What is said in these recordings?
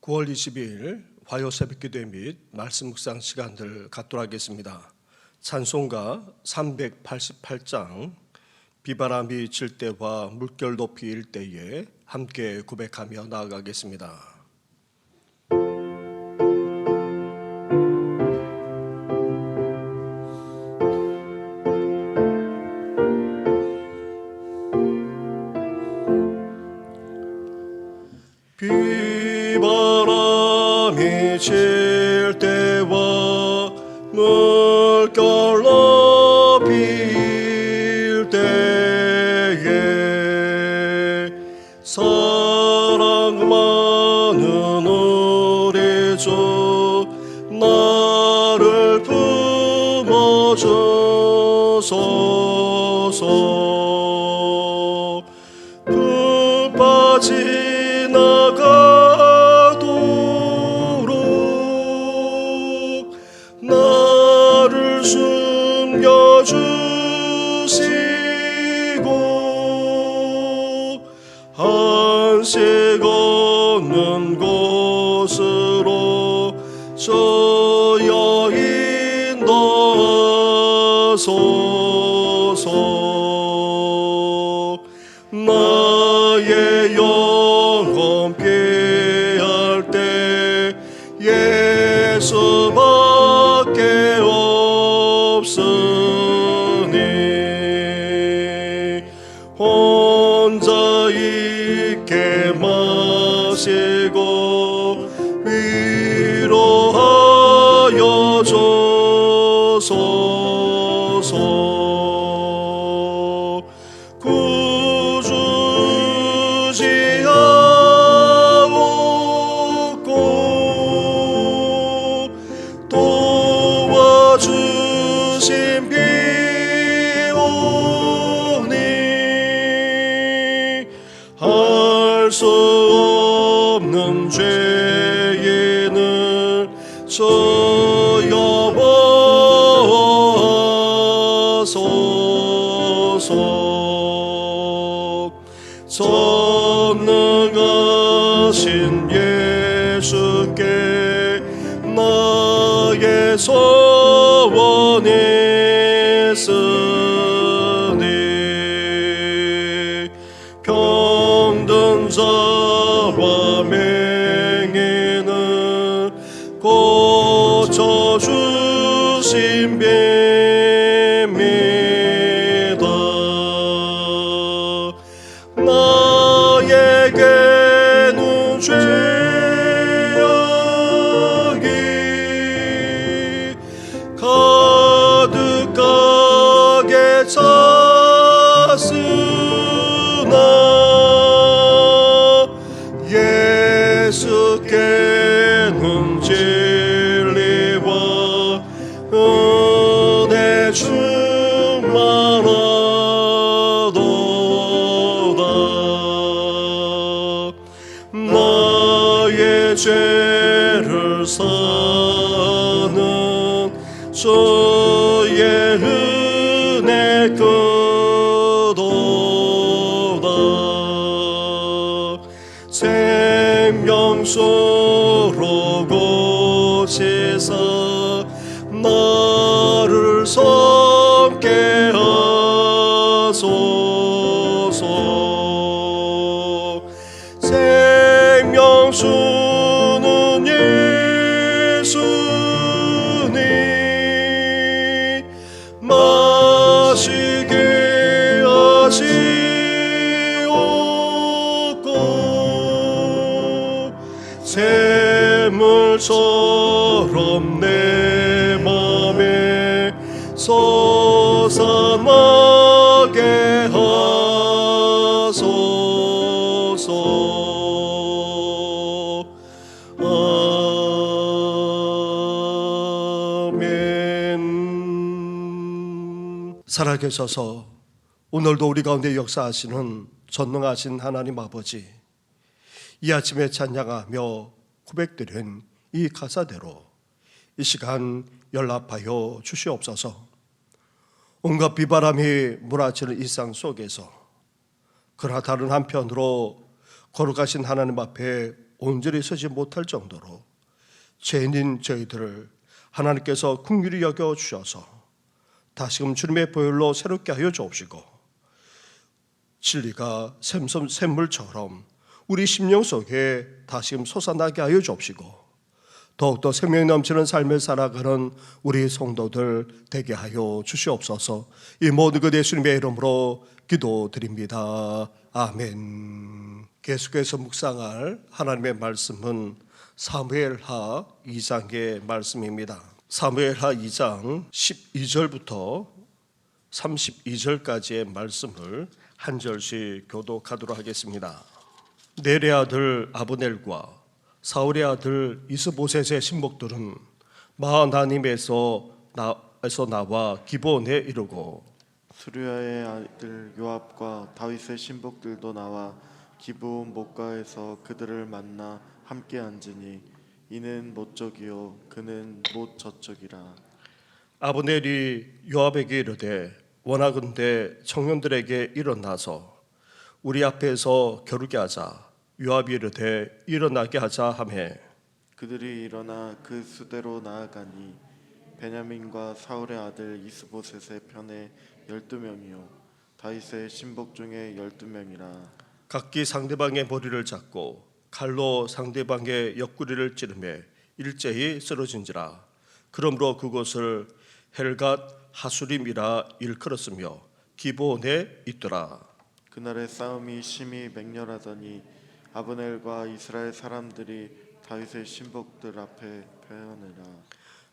9월 22일 화요 새벽 기도회 및 말씀 묵상 시간들 갖도록 하겠습니다. 찬송가 388장 비바람이 칠 때와 물결 높이 일 때에 함께 고백하며 나아가겠습니다. 주소서 혼자 전능하신 예수께 나의 소원이 있으 은혜 충만 샘물처럼 내 맘에 솟아나게 하소서 아멘. 살아계셔서 오늘도 우리 가운데 역사하시는 전능하신 하나님 아버지 이 아침에 찬양하며 고백드린 이 가사대로 이 시간 연락하여 주시옵소서. 온갖 비바람이 몰아치는 일상 속에서 그러나 다른 한편으로 거룩하신 하나님 앞에 온전히 서지 못할 정도로 죄인인 저희들을 하나님께서 긍휼히 여겨 주셔서 다시금 주님의 보혈로 새롭게 하여 주옵시고 진리가 샘물처럼 우리 심령 속에 다시금 솟아나게 하여 주옵시고 더욱더 생명 넘치는 삶을 살아가는 우리 성도들 되게 하여 주시옵소서. 이 모든 것 예수님의 이름으로 기도드립니다. 아멘. 계속해서 묵상할 하나님의 말씀은 사무엘하 2장의 말씀입니다. 사무엘하 2장 12절부터 32절까지의 말씀을 한 절씩 교독하도록 하겠습니다. 네레 아들 아브넬과 사울의 아들 이스보셋의 신복들은 마하나님에서 나와 기본에 이르고 수르야의 아들 요압과 다윗의 신복들도 나와 기브온 목가에서 그들을 만나 함께 앉으니 이는 모쪽이요 그는 못 저쪽이라. 아브넬이 요압에게 이르되 원하건대 청년들에게 일어나서 우리 앞에서 겨루게 하자 요압이 이르되 일어나게 하자 하매 그들이 일어나 그 수대로 나아가니 베냐민과 사울의 아들 이스보셋의 편에 열두 명이요. 다윗의 신복 중에 열두 명이라. 각기 상대방의 머리를 잡고 칼로 상대방의 옆구리를 찌르매 일제히 쓰러진지라. 그러므로 그곳을 헬갓 하수림이라 일컬었으며 기본에 있더라. 그날의 싸움이 심히 맹렬하더니 아브넬과 이스라엘 사람들이 다윗의 신복들 앞에 패하느라.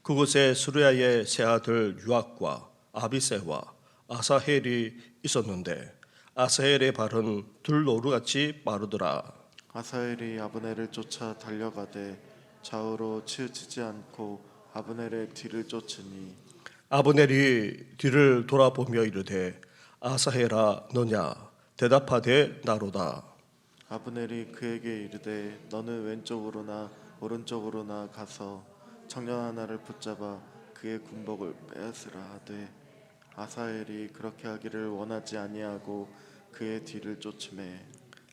그곳에 수르야의 세 아들 유압과 아비세와 아사헬이 있었는데 아사헬의 발은 들노루같이 빠르더라. 아사엘이 아브넬을 쫓아 달려가되 좌우로 치우치지 않고 아브넬의 뒤를 쫓으니 아브넬이 뒤를 돌아보며 이르되 아사헬아 너냐? 대답하되 나로다 아브넬이 그에게 이르되 너는 왼쪽으로나 오른쪽으로나 가서 청년 하나를 붙잡아 그의 군복을 빼앗으라 하되 아사엘이 그렇게 하기를 원하지 아니하고 그의 뒤를 쫓음에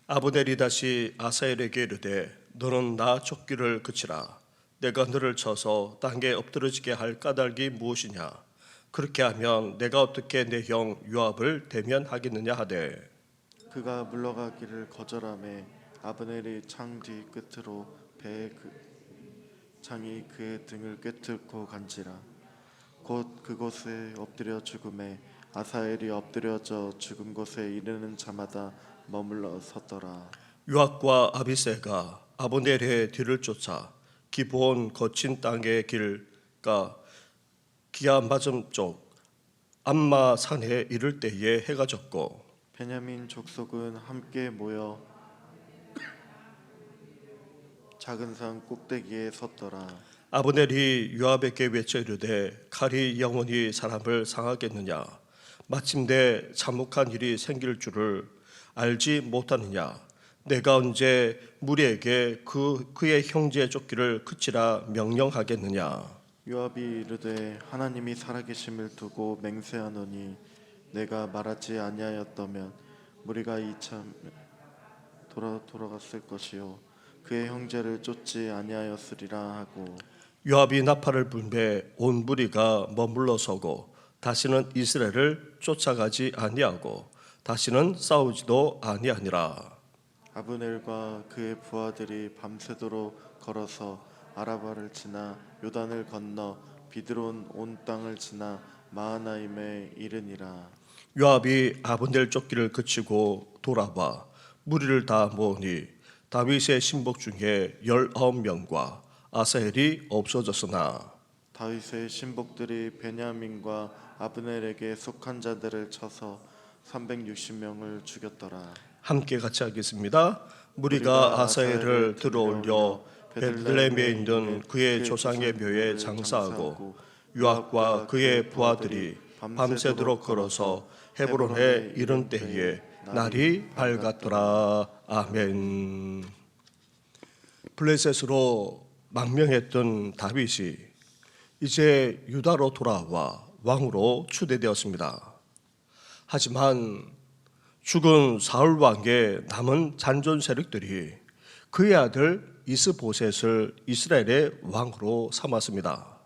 아브넬이 다시 아사엘에게 이르되 너는 나 쫓기를 그치라. 내가 너를 쳐서 땅에 엎드러지게 할 까닭이 무엇이냐? 그렇게 하면 내가 어떻게 내 형 요압을 대면하겠느냐 하되 그가 물러가기를 거절함에 아브넬이 창 뒤 끝으로 배의 그 창이 그의 등을 꿰뚫고 간지라. 곧 그곳에 엎드려 죽음에 아사엘이 엎드려져 죽은 곳에 이르는 자마다 머물러 섰더라. 요압과 아비세가 아브넬의 뒤를 쫓아 기브온 거친 땅의 길과 기아 맞음 쪽 암마 산에 이를 때에 해가 졌고 베냐민 족속은 함께 모여 작은 산 꼭대기에 섰더라. 아브넬이 요압에게 외쳐 이르되 칼이 영원히 사람을 상하겠느냐? 마침내 참혹한 일이 생길 줄을 알지 못하느냐? 내가 언제 무리에게 그 그의 형제 쫓기를 그치라 명령하겠느냐? 요압이 이르되 하나님이 살아계심을 두고 맹세하노니 내가 말하지 아니하였다면 무리가 이참 돌아 돌아갔을 것이요. 그의 형제를 쫓지 아니하였으리라 하고. 요압이 나팔을 불매 온 무리가 머물러 서고 다시는 이스라엘을 쫓아가지 아니하고 다시는 싸우지도 아니하니라. 아브넬과 그의 부하들이 밤새도록 걸어서 아라바를 지나 요단을 건너 비드론 온 땅을 지나 마하나임에 이르니라 요압이 아브넬 쫓기를 그치고 돌아와 무리를 다 모으니 다윗의 신복 중에 열아홉 명과 아사헬이 없어졌으나 다윗의 신복들이 베냐민과 아브넬에게 속한 자들을 쳐서 360명을 죽였더라 함께 같이 하겠습니다. 무리가 아사헬을 들어올려 베들레헴에 있는 그의 조상의 묘에 장사하고 요압과 그의 부하들이 밤새도록 걸어서 헤브론에 이른 때에 날이 밝았더라. 아멘. 블레셋으로 망명했던 다윗이 이제 유다로 돌아와 왕으로 추대되었습니다. 하지만 죽은 사울 왕의 남은 잔존 세력들이 그의 아들 이스보셋을 이스라엘의 왕으로 삼았습니다.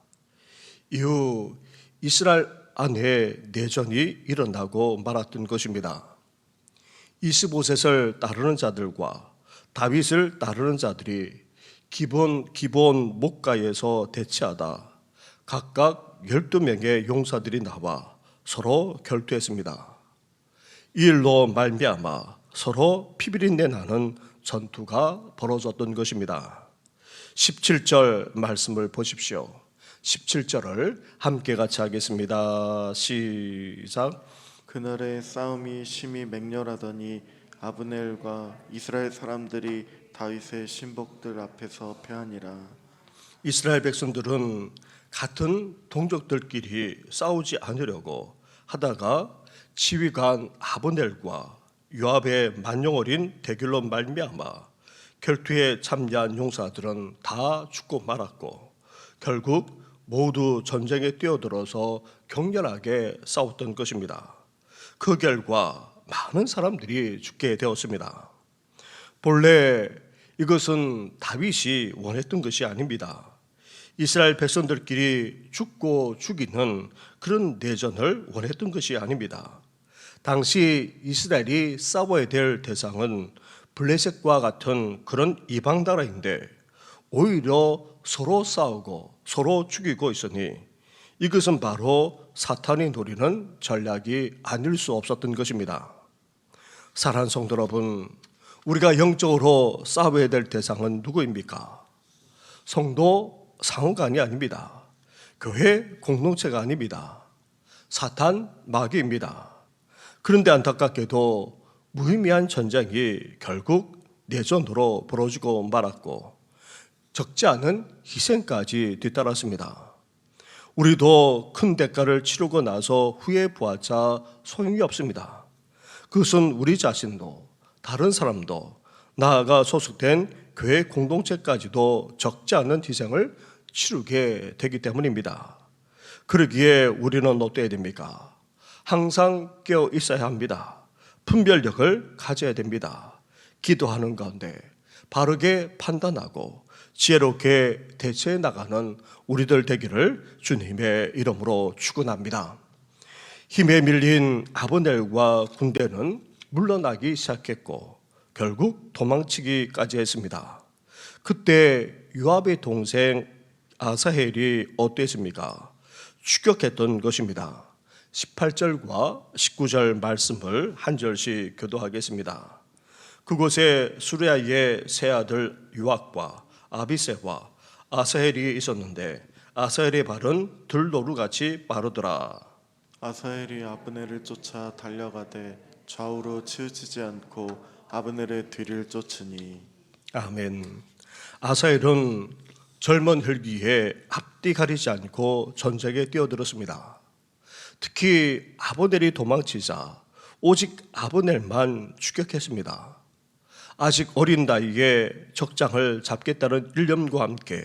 이후 이스라엘 안에 내전이 일어나고 말았던 것입니다. 이스보셋을 따르는 자들과 다윗을 따르는 자들이 기본 기본 목가에서 대치하다 각각 12명의 용사들이 나와 서로 결투했습니다. 이 일로 말미암아 서로 피비린내 나는 전투가 벌어졌던 것입니다. 17절 말씀을 보십시오. 17절을 함께 같이 하겠습니다. 시작. 그날의 싸움이 심히 맹렬하더니 아브넬과 이스라엘 사람들이 다윗의 신복들 앞에서 패하니라 이스라엘 백성들은 같은 동족들끼리 싸우지 않으려고 하다가 지휘관 아브넬과 요압의 만용 어린 대결로 말미암아 결투에 참여한 용사들은 다 죽고 말았고 결국 모두 전쟁에 뛰어들어서 격렬하게 싸웠던 것입니다. 그 결과 많은 사람들이 죽게 되었습니다. 본래 이것은 다윗이 원했던 것이 아닙니다. 이스라엘 백성들끼리 죽고 죽이는 그런 내전을 원했던 것이 아닙니다. 당시 이스라엘이 싸워야 될 대상은 블레셋과 같은 그런 이방 나라인데 오히려 서로 싸우고 서로 죽이고 있으니 이것은 바로 사탄이 노리는 전략이 아닐 수 없었던 것입니다. 사랑하는 성도 여러분, 우리가 영적으로 싸워야 될 대상은 누구입니까? 성도 상호간이 아닙니다. 교회 공동체가 아닙니다. 사탄 마귀입니다. 그런데 안타깝게도 무의미한 전쟁이 결국 내전으로 벌어지고 말았고 적지 않은 희생까지 뒤따랐습니다. 우리도 큰 대가를 치르고 나서 후에 보았자 소용이 없습니다. 그것은 우리 자신도 다른 사람도 나아가 소속된 교회 공동체까지도 적지 않은 희생을 치르게 되기 때문입니다. 그러기에 우리는 어때야 됩니까? 항상 깨어 있어야 합니다. 분별력을 가져야 됩니다. 기도하는 가운데 바르게 판단하고 지혜롭게 대처해 나가는 우리들 되기를 주님의 이름으로 축원합니다. 힘에 밀린 아브넬과 군대는 물러나기 시작했고 결국 도망치기까지 했습니다. 그때 요압의 동생 아사헬이 어땠습니까? 추격했던 것입니다. 18절과 19절 말씀을 한 절씩 교도하겠습니다. 그곳에 수레아의 세 아들 유압과 아비세와 아사헬이 있었는데 아사헬의 발은 들노루같이 빠르더라. 아사엘이 아브넬을 쫓아 달려가되 좌우로 치우치지 않고 아브넬의 뒤를 쫓으니 아멘. 아사엘은 젊은 혈기에 앞뒤 가리지 않고 전쟁에 뛰어들었습니다. 특히 아브넬이 도망치자 오직 아브넬만 추격했습니다. 아직 어린 나이에 적장을 잡겠다는 일념과 함께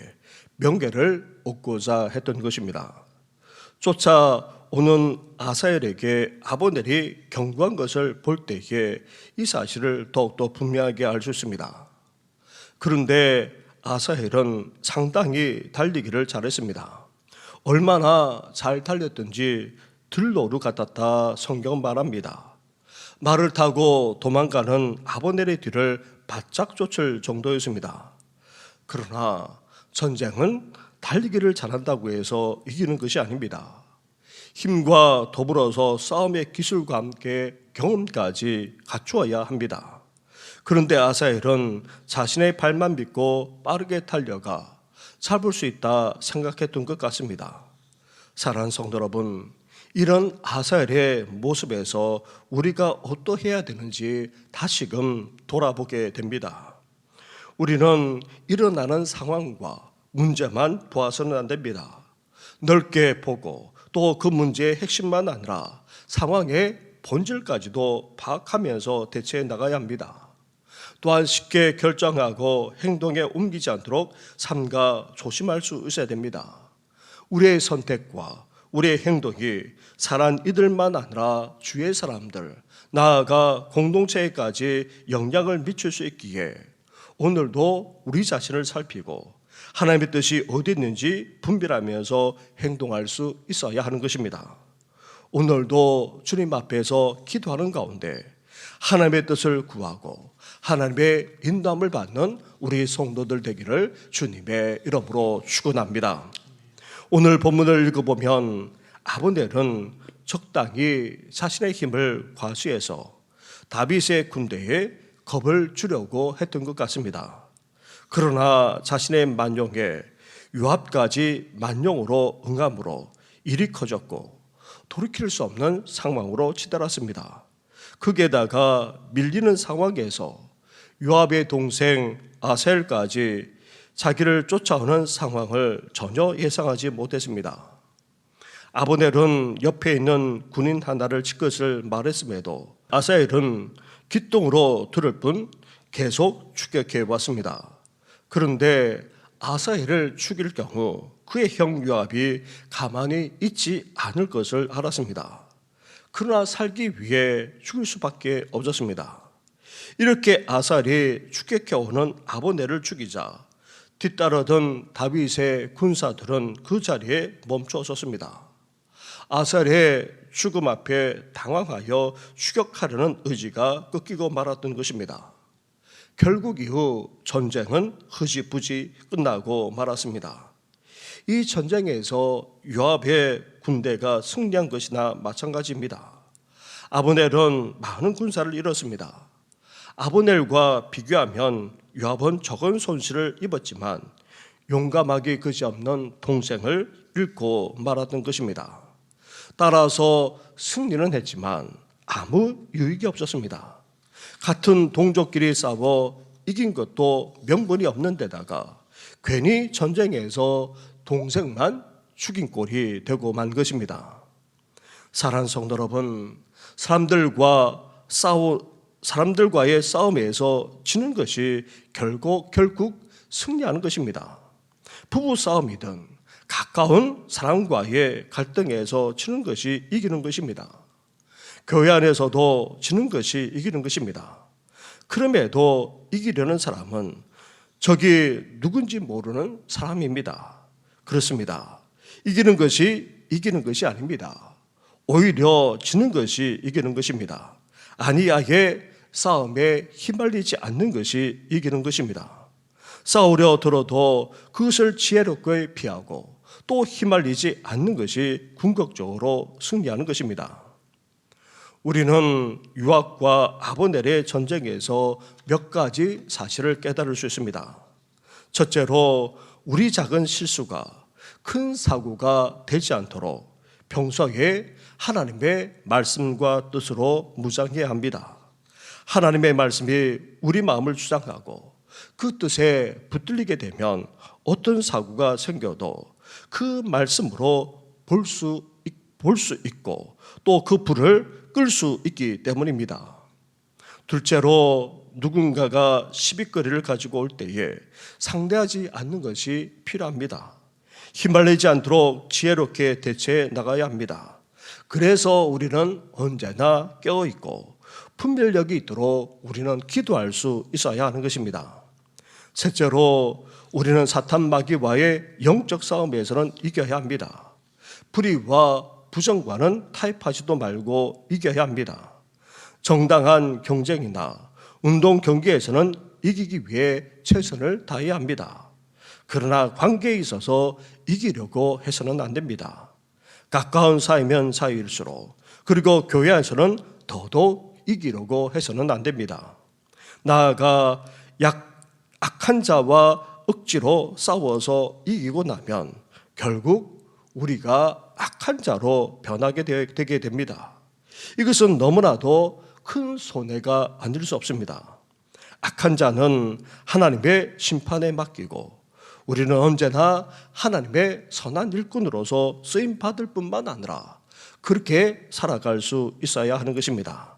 명계를 얻고자 했던 것입니다. 쫓아오는 아사엘에게 아브넬이 경고한 것을 볼 때에 이 사실을 더욱더 분명하게 알 수 있습니다. 그런데 아사헬은 상당히 달리기를 잘했습니다. 얼마나 잘 달렸든지 들로루 같았다 성경은 말합니다. 말을 타고 도망가는 아버넬의 뒤를 바짝 쫓을 정도였습니다. 그러나 전쟁은 달리기를 잘한다고 해서 이기는 것이 아닙니다. 힘과 더불어서 싸움의 기술과 함께 경험까지 갖추어야 합니다. 그런데 아사엘은 자신의 발만 믿고 빠르게 달려가 잡을 수 있다 생각했던 것 같습니다. 사랑하는 성도 여러분, 이런 아사엘의 모습에서 우리가 어떠해야 되는지 다시금 돌아보게 됩니다. 우리는 일어나는 상황과 문제만 보아서는 안 됩니다. 넓게 보고 또 그 문제의 핵심만 아니라 상황의 본질까지도 파악하면서 대처해 나가야 합니다. 또한 쉽게 결정하고 행동에 옮기지 않도록 삼가 조심할 수 있어야 됩니다. 우리의 선택과 우리의 행동이 사람 이들만 아니라 주의 사람들, 나아가 공동체에까지 영향을 미칠 수 있기에 오늘도 우리 자신을 살피고 하나님의 뜻이 어디 있는지 분별하면서 행동할 수 있어야 하는 것입니다. 오늘도 주님 앞에서 기도하는 가운데 하나님의 뜻을 구하고 하나님의 인도함을 받는 우리 성도들 되기를 주님의 이름으로 축원합니다. 오늘 본문을 읽어보면 아브넬은 적당히 자신의 힘을 과시해서 다윗의 군대에 겁을 주려고 했던 것 같습니다. 그러나 자신의 만용에 유압까지 만용으로 응함으로 일이 커졌고 돌이킬 수 없는 상황으로 치달았습니다. 거기에다가 밀리는 상황에서 유압의 동생 아셀까지 자기를 쫓아오는 상황을 전혀 예상하지 못했습니다. 아보넬은 옆에 있는 군인 하나를 칠 것을 말했음에도 아사엘은 기똥으로 들을 뿐 계속 추격해 왔습니다. 그런데 아사엘을 죽일 경우 그의 형 요압이 가만히 있지 않을 것을 알았습니다. 그러나 살기 위해 죽을 수밖에 없었습니다. 이렇게 아살이 추격해 오는 아보넬을 죽이자 뒤따르던 다윗의 군사들은 그 자리에 멈춰 섰습니다. 아살의 죽음 앞에 당황하여 추격하려는 의지가 꺾이고 말았던 것입니다. 결국 이후 전쟁은 흐지부지 끝나고 말았습니다. 이 전쟁에서 요압의 군대가 승리한 것이나 마찬가지입니다. 아브넬은 많은 군사를 잃었습니다. 아브넬과 비교하면 요압은 적은 손실을 입었지만 용감하기 그지없는 동생을 잃고 말았던 것입니다. 따라서 승리는 했지만 아무 유익이 없었습니다. 같은 동족끼리 싸워 이긴 것도 명분이 없는 데다가 괜히 전쟁에서 동생만 죽인 꼴이 되고 만 것입니다. 사랑하는 성도 여러분, 사람들과 싸우 사람들과의 싸움에서 지는 것이 결국 결국 승리하는 것입니다. 부부 싸움이든 가까운 사람과의 갈등에서 지는 것이 이기는 것입니다. 교회 안에서도 지는 것이 이기는 것입니다. 그럼에도 이기려는 사람은 적이 누군지 모르는 사람입니다. 그렇습니다. 이기는 것이 이기는 것이 아닙니다. 오히려 지는 것이 이기는 것입니다. 아니야의 싸움에 휘말리지 않는 것이 이기는 것입니다. 싸우려 들어도 그것을 지혜롭게 피하고 또 휘말리지 않는 것이 궁극적으로 승리하는 것입니다. 우리는 유학과 아보넬의 전쟁에서 몇 가지 사실을 깨달을 수 있습니다. 첫째로 우리 작은 실수가 큰 사고가 되지 않도록 평소에 하나님의 말씀과 뜻으로 무장해야 합니다. 하나님의 말씀이 우리 마음을 주장하고 그 뜻에 붙들리게 되면 어떤 사고가 생겨도 그 말씀으로 볼 수 볼 수 있고 또 그 불을 끌 수 있기 때문입니다. 둘째로 누군가가 시비거리를 가지고 올 때에 상대하지 않는 것이 필요합니다. 휘말리지 않도록 지혜롭게 대처해 나가야 합니다. 그래서 우리는 언제나 깨어 있고 분별력이 있도록 우리는 기도할 수 있어야 하는 것입니다. 셋째로 우리는 사탄 마귀와의 영적 싸움에서는 이겨야 합니다. 불의와 부정과는 타협하지도 말고 이겨야 합니다. 정당한 경쟁이나 운동 경기에서는 이기기 위해 최선을 다해야 합니다. 그러나 관계에 있어서 이기려고 해서는 안 됩니다. 가까운 사이면 사이일수록 그리고 교회 안에서는 더더욱 이기려고 해서는 안 됩니다. 나아가 약 악한 자와 억지로 싸워서 이기고 나면 결국 우리가 악한 자로 변하게 되게 됩니다. 이것은 너무나도 큰 손해가 아닐 수 없습니다. 악한 자는 하나님의 심판에 맡기고 우리는 언제나 하나님의 선한 일꾼으로서 쓰임 받을 뿐만 아니라 그렇게 살아갈 수 있어야 하는 것입니다.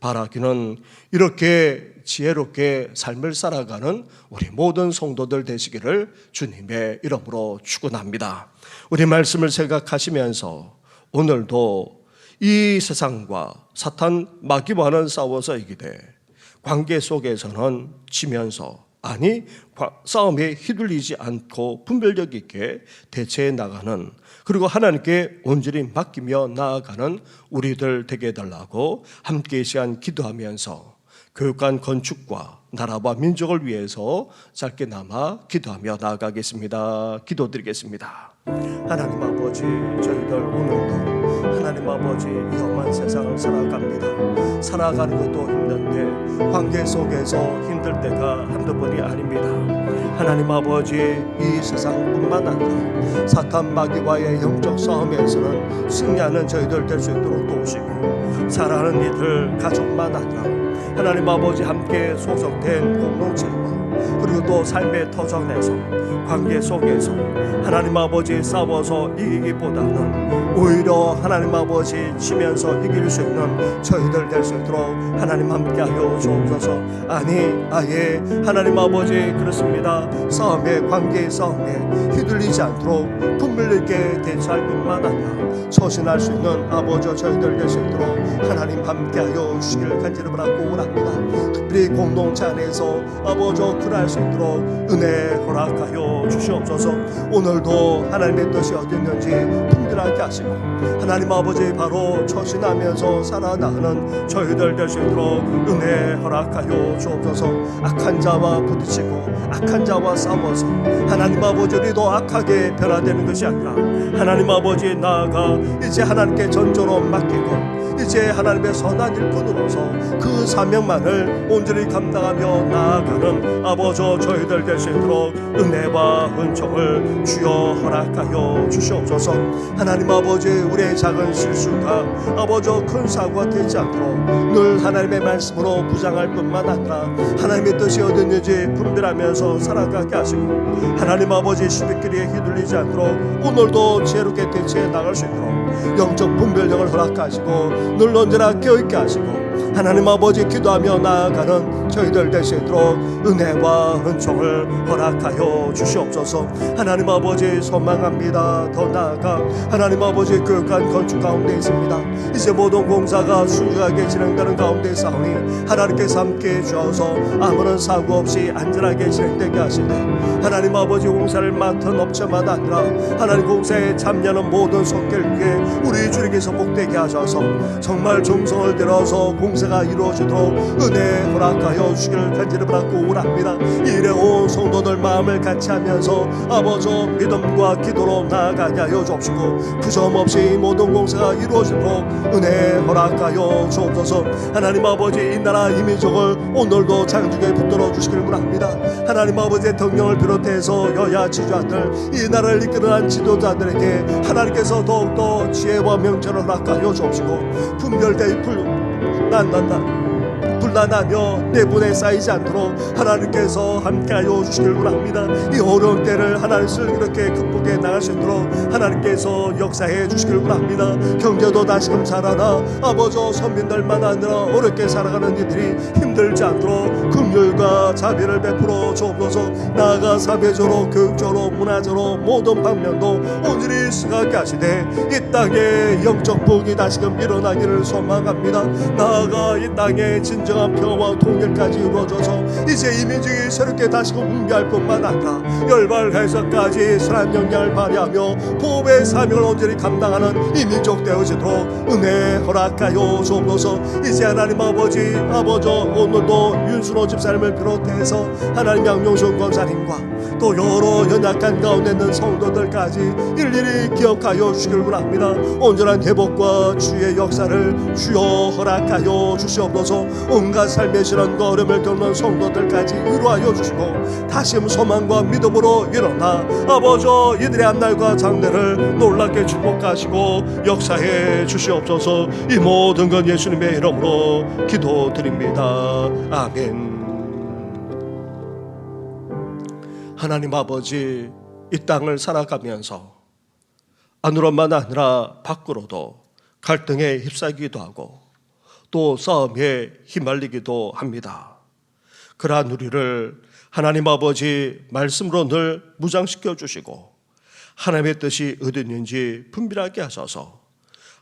바라기는 이렇게 지혜롭게 삶을 살아가는 우리 모든 성도들 되시기를 주님의 이름으로 축원합니다. 우리 말씀을 생각하시면서 오늘도 이 세상과 사탄 마귀와는 싸워서 이기되 관계 속에서는 지면서 아니 과- 싸움에 휘둘리지 않고 분별력 있게 대처해 나가는 그리고 하나님께 온전히 맡기며 나아가는 우리들 되게 해달라고 함께 이 시간 기도하면서 교육관 건축과 나라와 민족을 위해서 짧게나마 기도하며 나아가겠습니다. 기도드리겠습니다. 하나님 아버지 저희들 오늘도 하나님 아버지 위험한 세상을 살아갑니다. 살아가는 것도 힘든데 관계 속에서 힘들 때가 한두 번이 아닙니다. 하나님 아버지 이 세상뿐만 아니라 사탄 마귀와의 영적 싸움에서는 승리하는 저희들 될 수 있도록 도우시고 사랑하는 이들 가족만 아니라 하나님 아버지 함께 소속된 공동체와 그리고 또 삶의 터전 에서 관계 속에서 하나님 아버지 싸워서 이기기보다는 오히려 하나님 아버지 치면서 이길 수 있는 저희들 될 수 있도록 하나님 함께하여 주옵소서. 아니 아예 하나님 아버지 그렇습니다. 싸움에 관계의 싸움에 휘둘리지 않도록 분별 있게 대처할 뿐만 아니라 처신할 수 있는 아버지 저희들 될 수 있도록 하나님 함께하여 주시기를 간절히 바라고 원합니다. 특별히 공동체 안에서 아버지 그럴 수 있도록 은혜 허락하여 주시옵소서. 오늘도 하나님의 뜻이 어딨는지 분별하게 하시고 하나님 아버지 바로 처신하면서 살아나가는 저희들 될 수 있도록 은혜 허락하여 주옵소서. 악한 자와 부딪히고 악한 자와 싸워서 하나님 아버지 우리도 악하게 변화되는 것이 아니라 하나님 아버지 나아가 이제 하나님께 전적으로 맡기고 이제 하나님의 선한 일꾼으로서 그 사명만을 온전히 감당하며 나아가는 아버지 저희들 될수 있도록 은혜와 은총을 주여 허락하여 주시옵소서. 하나님 아버지 우리의 작은 실수가 아버지 큰 사고가 되지 않도록 늘 하나님의 말씀으로 부장할 뿐만 아니라 하나님의 뜻이 어딨는지 분별하면서 살아가게 하시고 하나님 아버지 시비끼리에 휘둘리지 않도록 오늘도 지혜롭게 대처해 나갈 수 있도록 영적 분별력을 허락하시고 늘 언제나 깨어있게 하시고 하나님 아버지 기도하며 나아가는 저희들 될 수 있도록 은혜와 은총을 허락하여 주시옵소서. 하나님 아버지 소망합니다. 더 나아가 하나님 아버지 교육관 건축 가운데 있습니다. 이제 모든 공사가 순조하게 진행되는 가운데 있사오니 하나님께서 함께 해주셔서 아무런 사고 없이 안전하게 진행되게 하시되 하나님 아버지 공사를 맡은 업체마다 아니라 하나님 공사에 참여하는 모든 손길 위에 우리 주님께서 복되게 하셔서 정말 정성을 들어서 공사가 이루어지도록 은혜 허락하여 주시기를 간절히 바라고 원합니다. 이래 온 성도들 마음을 같이 하면서 아버지 믿음과 기도로 나아가게 하여 주옵시고 부정없이 모든 공사가 이루어지도록 은혜 허락하여 주옵소서. 하나님 아버지 이 나라 이 민족을 오늘도 장중에 붙들어 주시기를 원합니다. 하나님 아버지의 덕령을 비롯해서 여야 지주자들 이 나라를 이끄는 지도자들에게 하나님께서 더욱더 지혜와 명철을 허락하여 주옵시고 분별되이 불 난난다 불난하며 내분에 쌓이지 않도록 하나님께서 함께하여 주시길 원합니다. 이 어려운 때를 하나님 슬기롭게 극복해 나갈 수 있도록 하나님께서 역사해 주시길 원합니다. 경제도 다시금 살아나 아버지 선민들만 아니라 어렵게 살아가는 이들이 힘들지 않도록 긍휼과 자비를 베풀어 주옵소서. 나아가 사회적으로 교육적으로 문화적으로 모든 방면도 온전히 수고하게 하시되 이 땅에 영적 복이 다시금 일어나기를 소망합니다. 나아가 이 땅에 진정한 평화와 통일까지 이루어져서 이제 이 민족이 새롭게 다시금 웅비할 뿐만 아니라 열발해서까지 선한 영향을 발휘하며 보호의 사명을 온전히 감당하는 이 민족 되어지도록 은혜 허락하여 주옵소서. 이제 하나님 아버지 아버지 오늘도 윤순호 집사 님을 비롯해서 하나님 양용순 권사님과 또 여러 연약한 가운데 있는 성도들까지 일일이 기억하여 주시길 원합니다. 온전한 회복과 주의 역사를 주여 허락하여 주시옵소서. 온갖 삶의 시련과 어려움을 겪는 성도들까지 위로하여 주시고 다시 소망과 믿음으로 일어나 아버지 이들의 앞날과 장래를 놀랍게 축복하시고 역사해 주시옵소서. 이 모든 건 예수님의 이름으로 기도드립니다. 아멘 하나님 아버지 이 땅을 살아가면서 안으로만 아니라 밖으로도 갈등에 휩싸이기도 하고 또 싸움에 휘말리기도 합니다. 그러한 우리를 하나님 아버지 말씀으로 늘 무장시켜 주시고 하나님의 뜻이 어딨는지 분별하게 하셔서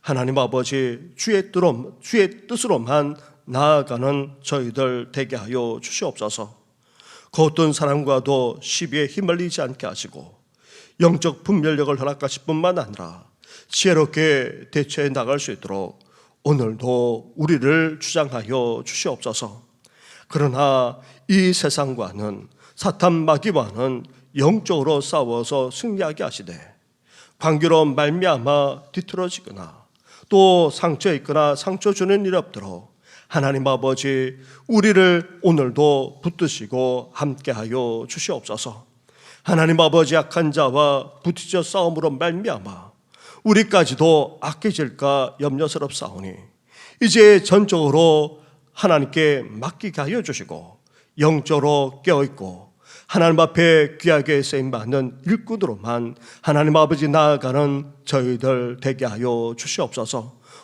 하나님 아버지 주의 뜻으로만 나아가는 저희들 되게 하여 주시옵소서. 그 어떤 사람과도 시비에 휘말리지 않게 하시고 영적 분별력을 허락하실 뿐만 아니라 지혜롭게 대처해 나갈 수 있도록 오늘도 우리를 주장하여 주시옵소서. 그러나 이 세상과는 사탄 마귀와는 영적으로 싸워서 승리하게 하시되 관계로 말미암아 뒤틀어지거나 또 상처 있거나 상처 주는 일 없도록 하나님 아버지 우리를 오늘도 붙드시고 함께하여 주시옵소서. 하나님 아버지 악한 자와 부딪혀 싸움으로 말미암아 우리까지도 악해질까 염려스럽사오니 이제 전적으로 하나님께 맡기게 하여 주시고 영적으로 깨어있고 하나님 앞에 귀하게 쓰임 받는 일꾼으로만 하나님 아버지 나아가는 저희들 되게 하여 주시옵소서